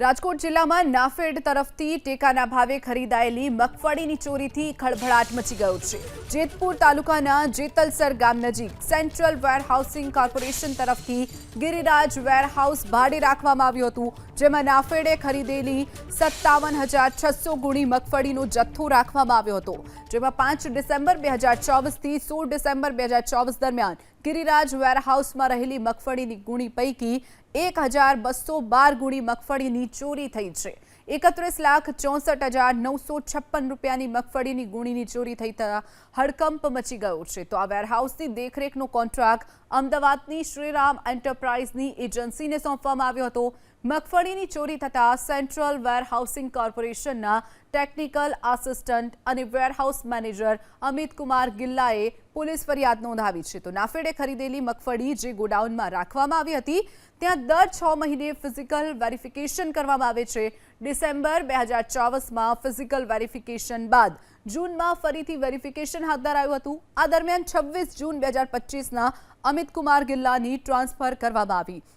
રાજકોટ જિલ્લામાં નાફેડ તરફથી ટેકાના ભાવે ખરીદાયેલી મગફળીની ચોરીથી ખળભળાટ મચી ગયો છે. જેતપુર તાલુકાના જેતલસર ગામ નજીક સેન્ટ્રલ વેરહાઉસિંગ કોર્પોરેશન તરફથી ગિરિરાજ વેરહાઉસ ભાડે રાખવામાં આવ્યું હતું, જેમાં નાફેડે ખરીદેલી સત્તાવન હજાર છસો ગુણી મગફળીનો જથ્થો રાખવામાં આવ્યો હતો, જેમાં પાંચ ડિસેમ્બર બે હજાર ચોવીસથી સોળ ડિસેમ્બર બે હજાર ચોવીસ દરમિયાન ગિરિરાજ વેરહાઉસમાં રહેલી મગફળીની ગુણી પૈકી એક હજાર બસો બાર ગુણી મગફળીની ચોરી થઈ છે. એકત્રીસ લાખ ચોસઠ હજાર નવસો છપ્પન રૂપિયાની મગફળીની ગુણીની ચોરી થઈ થતા હડકંપ મચી ગયો છે. તો આ વેરહાઉસની દેખરેખનો કોન્ટ્રાક્ટ અમદાવાદની શ્રીરામ એન્ટરપ્રાઇઝની એજન્સીને સોંપવામાં આવ્યો હતો. મગફળીની ચોરી થતાં સેન્ટ્રલ વેરહાઉસિંગ કોર્પોરેશનના ટેકનિકલ આસિસ્ટન્ટ અને વેરહાઉસ મેનેજર અમિત કુમાર ગિલ્લાએ પોલીસ ફરિયાદ નોંધાવી છે. તો નાફેડે ખરીદેલી મગફળી જે ગોડાઉનમાં રાખવામાં આવી હતી, ત્યાં દર છ મહિને ફિઝિકલ વેરિફિકેશન કરવામાં આવે છે. ડિસેમ્બર બે હજાર ચોવીસમાં ફિઝિકલ વેરિફિકેશન બાદ જૂનમાં ફરીથી વેરિફિકેશન હાથ ધરાયું હતું. આ દરમિયાન છવ્વીસ જૂન બે હજાર પચીસના અમિત કુમાર ગિલ્લાની ટ્રાન્સફર કરવામાં આવી.